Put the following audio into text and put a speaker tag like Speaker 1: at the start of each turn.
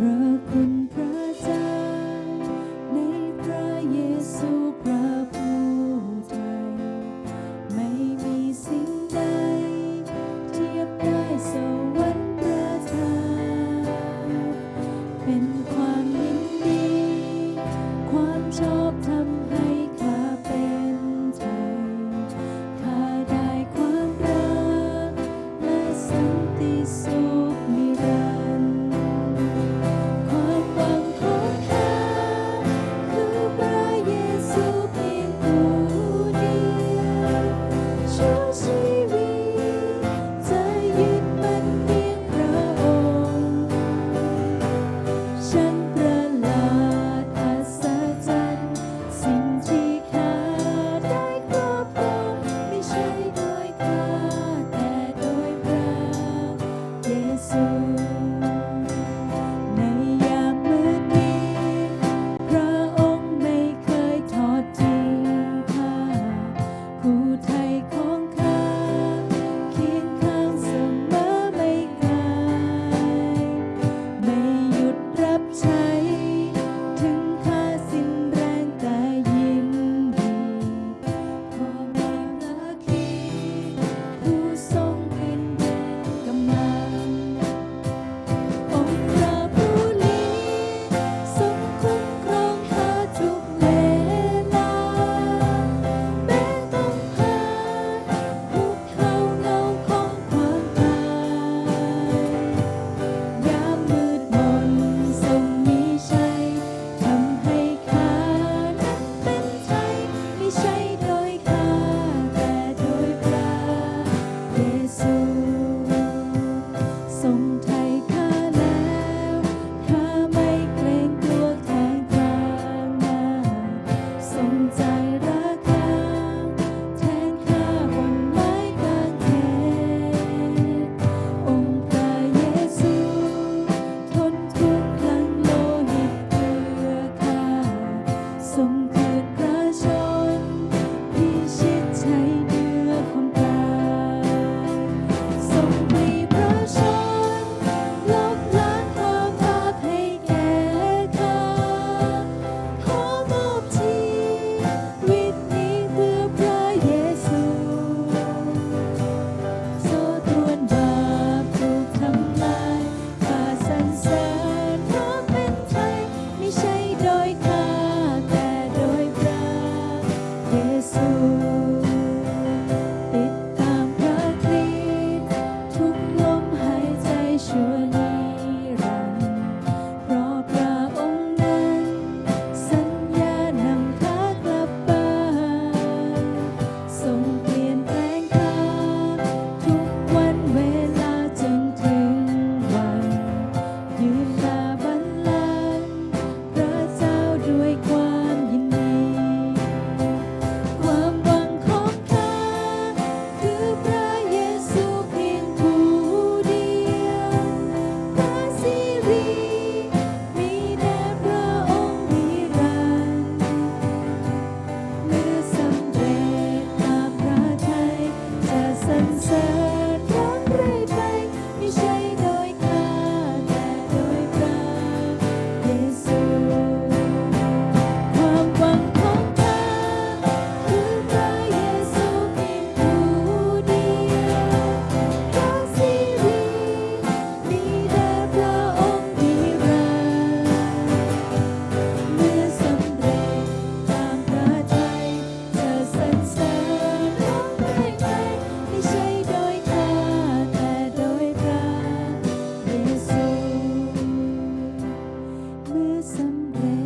Speaker 1: ระคุณพระเจ้า ในพระเยซูพระผู้ไทยไม่มีสิ่งใด เทียบได้สวรรค์ประทานเป็น Jesus. someday.